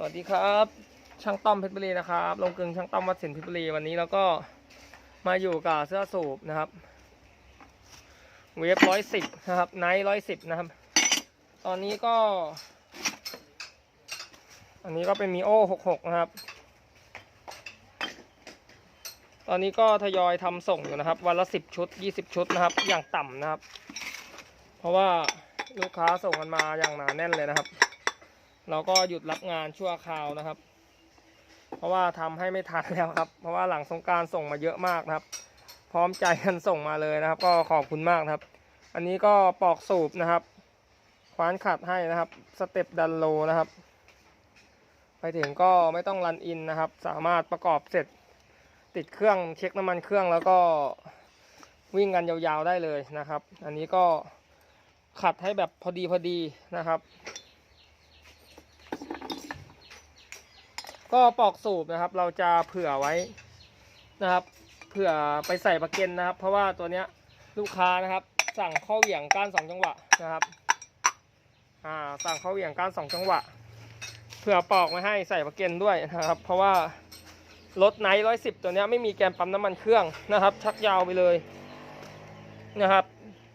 สวัสดีครับ ช่างต้อมเพชรบุรีนะครับลงกึงช่างต้อมวัดสินเพชรบุรีวันนี้เราก็มาอยู่กับเสื้อสูบนะครับเวฟร้อยสิบนะครับไนท์ร้อยสิบนะครับ ตอนนี้ก็ อันนี้ก็เป็นมีโอหกหกนะครับ ตอนนี้ก็ทยอยทำส่งอยู่นะครับ วันละสิบชุดยี่สิบชุดนะครับ อย่างต่ำนะครับ เพราะว่าลูกค้าส่งกันมาอย่างหนาแน่นเลยนะครับ เราก็หยุดรับงานชั่วคราวนะครับ เพราะว่าทำให้ไม่ทันแล้วครับ เพราะว่าหลังสงการส่งมาเยอะมากนะครับ พร้อมใจกันส่งมาเลยนะครับ ก็ขอบคุณมากครับ อันนี้ก็ปอกสูบนะครับคว้านขัดให้นะครับสเต็ปดันโลนะครับ ไปถึงก็ไม่ต้องรันอินนะครับ สามารถประกอบเสร็จติดเครื่องเช็คน้ำมันเครื่องแล้วก็วิ่งกันยาวๆได้เลยนะครับ อันนี้ก็ขัดให้แบบพอดีพอดีนะครับ ก็ปอกสูบนะครับ เราจะเผื่อไว้นะครับ เผื่อไปใส่ประเก็นนะครับ เพราะว่าตัวเนี้ยลูกค้านะครับ สั่งข้อเหวี่ยงก้านสองจังหวะนะครับอ่าสั่งข้อเหวี่ยงก้านสองจังหวะ เผื่อปอกไว้ให้ใส่ประเก็นด้วยนะครับ เพราะว่ารถไนท์ร้อยสิบตัวเนี้ยไม่มีแกนปั๊มน้ำมันเครื่องนะครับ ชักยาวไปเลยนะครับ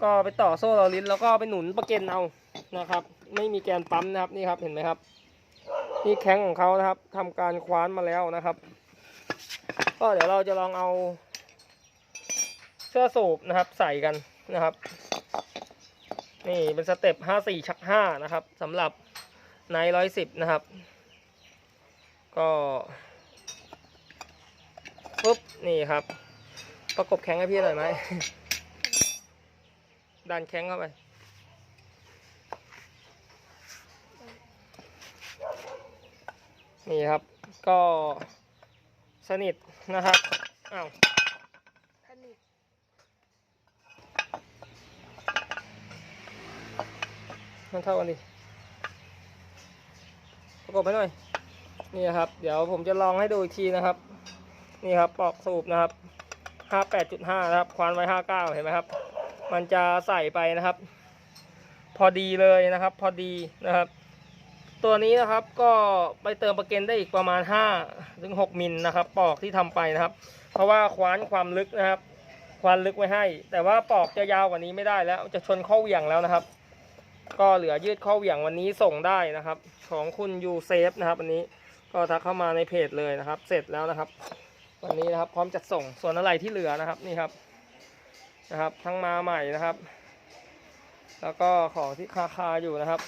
ก็ไปต่อโซ่เราลิ้นแล้วก็ไปหนุนประเก็นเอานะครับ ไม่มีแกนปั๊มนะครับนี่ครับเห็นไหมครับ นี่แข้งของเขานะครับทำการคว้านมาแล้วนะครับ ก็เดี๋ยวเราจะลองเอา เสื้อสูบนะครับ ใส่กันนะครับ นี่เป็นสเต็ปห้าสี่ชักห้านะครับสำหรับไนร้อยสิบนะครับ ก็ปุ๊บนี่ครับ ประกบแข้งให้พี่หน่อยไหมดันแข้งเข้าไป นี่ครับก็สนิทนะครับอ้าวสนิทมันเท่ากันดิประกบให้หน่อยนี่ครับ เดี๋ยวผมจะลองให้ดูอีกทีนะครับ นี่ครับปอกสูบนะครับ 58.5 นะครับ ควานไว้ 59 เห็นไหมครับ มันจะใส่ไปนะครับ พอดีเลยนะครับ พอดีนะครับ ตัวนี้นะครับก็ไปเติมประเก็นได้อีกประมาณ5ถึง6มิลนะครับ ปอกที่ทำไปนะครับ เพราะว่าคว้านความลึกนะครับ ควานลึกไว้ให้ แต่ว่าปอกจะยาวกว่านี้ไม่ได้แล้ว จะชนข้อเหวี่ยงแล้วนะครับ ก็เหลือยืดข้อเหวี่ยงวันนี้ส่งได้นะครับ ของคุณยูเซฟนะครับวันนี้ก็ทักเข้ามาในเพจเลยนะครับ เสร็จแล้วนะครับ วันนี้นะครับพร้อมจัดส่งส่วนอะไรที่เหลือนะครับนี่ครับนะครับ ทั้งมาใหม่นะครับ แล้วก็ของที่คาคาอยู่นะครับ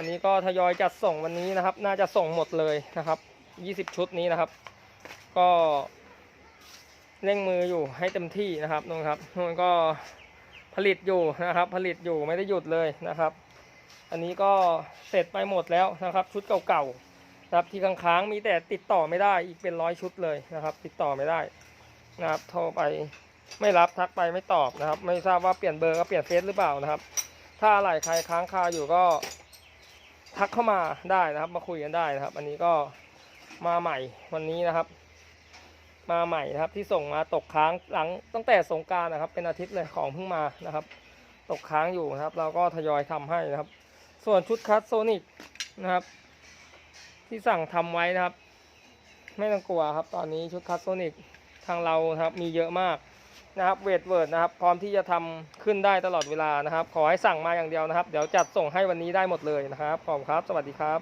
อันนี้ก็ทยอยจัดส่งวันนี้นะครับ น่าจะส่งหมดเลยนะครับ20ชุดนี้นะครับ ก็เร่งมืออยู่ให้เต็มที่นะครับนู่นครับนู่นก็ผลิตอยู่นะครับ ผลิตอยู่ไม่ได้หยุดเลยนะครับ อันนี้ก็เสร็จไปหมดแล้วนะครับ ชุดเก่าๆนะครับที่ค้างๆมีแต่ติดต่อไม่ได้อีกเป็นร้อยชุดเลยนะครับ ติดต่อไม่ได้นะครับโทรไปไม่รับทักไปไม่ตอบนะครับ ไม่ทราบว่าเปลี่ยนเบอร์ก็เปลี่ยนเฟซหรือเปล่านะครับ ถ้าอะไรใครค้างคาอยู่ก็ ทักเข้ามาได้นะครับ มาคุยกันได้นะครับ อันนี้ก็มาใหม่วันนี้นะครับ มาใหม่นะครับที่ส่งมาตกค้างหลังตั้งแต่สงการนะครับ เป็นอาทิตย์เลยของเพิ่งมานะครับ ตกค้างอยู่นะครับ เราก็ทยอยทำให้นะครับ ส่วนชุดคัสโซนิกนะครับ ที่สั่งทำไว้นะครับ ไม่ต้องกลัวครับ ตอนนี้ชุดคัสโซนิกทางเราครับมีเยอะมาก นะครับเวทเวิร์ดนะครับ พร้อมที่จะทำขึ้นได้ตลอดเวลานะครับ ขอให้สั่งมาอย่างเดียวนะครับ เดี๋ยวจัดส่งให้วันนี้ได้หมดเลยนะครับขอบคุณครับ สวัสดีครับ